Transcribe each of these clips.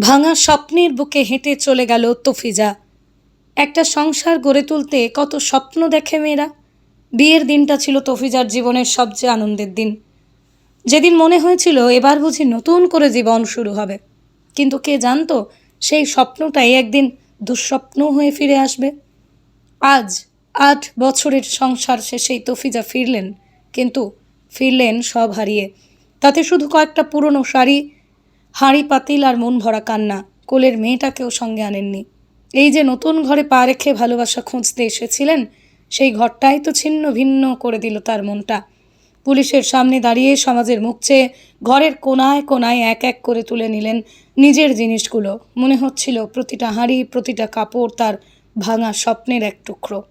ভাঙা স্বপ্নের বুকে হেঁটে চলে গেল তফিজা। একটা সংসার গড়ে তুলতে কত স্বপ্ন দেখে মেয়েরা। বিয়ের দিনটা ছিল তফিজার জীবনের সবচেয়ে আনন্দের দিন। যেদিন মনে হয়েছিল, এবার বুঝি নতুন করে জীবন শুরু হবে। কিন্তু কে জানতো, সেই স্বপ্নটাই একদিন দুঃস্বপ্ন হয়ে ফিরে আসবে। আজ আট বছরের সংসার শেষেই তফিজা ফিরলেন। কিন্তু ফিরলেন সব হারিয়ে। তাতে শুধু কয়েকটা পুরনো শাড়ি হাঁড়ি পাতিল আর মন ভরা কান্না, কোলের মেয়েটাকেও সঙ্গে আনেননি। এই যে নতুন ঘরে পা রেখে ভালোবাসা খুঁজতে এসেছিলেন, সেই ঘরটাই তো ছিন্ন ভিন্ন করে দিল তার মনটা। পুলিশের সামনে দাঁড়িয়ে সমাজের মুখ চেয়ে ঘরের কোনায় কোনায় এক এক করে তুলে নিলেন নিজের জিনিসগুলো। মনে হচ্ছিল প্রতিটা হাঁড়ি, প্রতিটা কাপড় তার ভাঙা স্বপ্নের এক টুকরো।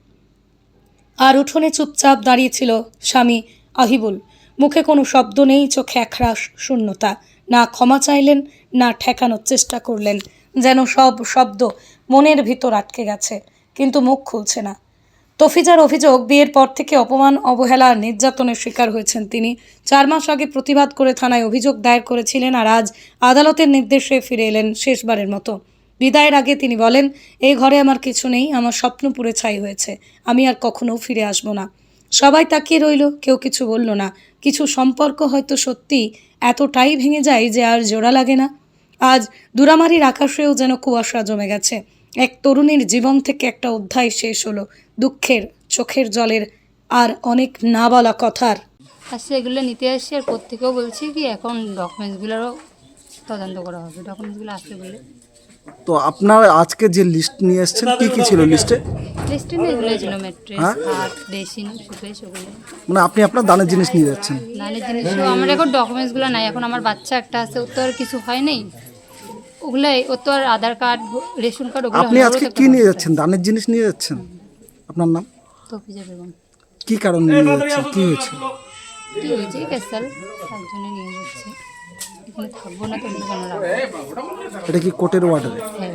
আর উঠোনে চুপচাপ দাঁড়িয়েছিল স্বামী আহিবুল। মুখে কোনো শব্দ নেই, চোখে একরাশ শূন্যতা। না ক্ষমা চাইলেন, না ঠেকানোর চেষ্টা করলেন, যেন সব শব্দ মনের ভিতর আটকে গেছে, কিন্তু মুখ খুলছে না। তফিজার অভিযোগ, বিয়ের পর থেকে অপমান, অবহেলা আর নির্যাতনের শিকার হয়েছেন তিনি। চার মাস আগে প্রতিবাদ করে থানায় অভিযোগ দায়ের করেছিলেন আর আজ আদালতের নির্দেশে ফিরে এলেন শেষবারের মতো। বিদায়ের আগে তিনি বলেন এই ঘরে আমার কিছু নেই, আমার স্বপ্ন পুরে ছাই হয়েছে, আমি আর কখনো ফিরে আসব না। সবাই তাকিয়ে রইল কেউ কিছু বলল না। কিছু সম্পর্ক হয়তো সত্যি এতটাই ভেঙে যায় যে আর জোড়া লাগে না। আজ দুরামারির আকাশেও যেন কুয়াশা জমে গেছে। এক তরুণীর জীবন থেকে একটা অধ্যায় শেষ হলো। দুঃখের চোখের জলের আর অনেক না বলা কথার। আসছে এগুলো নিতে আসছি আর প্রত্যেকেও বলছি কি এখন ডকুমেন্টসগুলোরও তদন্ত করা হবে। ডকুমেন্টসগুলো আসতে বলে। তো আপনার আজকে যে লিস্ট নিয়ে এসেছেন কি কি ছিল লিস্টে লিস্টে নিয়ে এগুলো ছিল ম্যাট্রেস হ্যাঁ? খাট ড্রেসিং সুপেশ ওগুলো মানে আপনি আপনার দানের জিনিস নিয়ে যাচ্ছেন। নানের জিনিসও আমার এখন ডকুমেন্টসগুলো নাই। এখন আমার বাচ্চা একটা আছে ওর তো আর কিছু হয় নাই। ওগুলাই ওর তো আর আধার কার্ড রেশন কার্ড ওগুলো আপনি আজকে কি নিয়ে যাচ্ছেন? দানের জিনিস নিয়ে যাচ্ছেন? আপনার নাম। তফিজা বেগম। কি কারণে নিয়ে যাচ্ছেন? কি হয়েছে? কি হয়েছে? ক্যাসাল। জন্য নিয়ে যাচ্ছি। এখানে থাকব না তো কেন এটা কি কোর্টের ওয়ার্ডারে হ্যাঁ।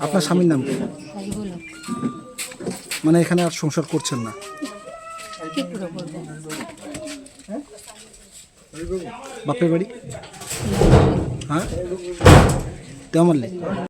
আপনার স্বামীর নাম। মানে এখানে আর সংসার করছেন না? বাপের বাড়ি? হ্যাঁ? তেমনলি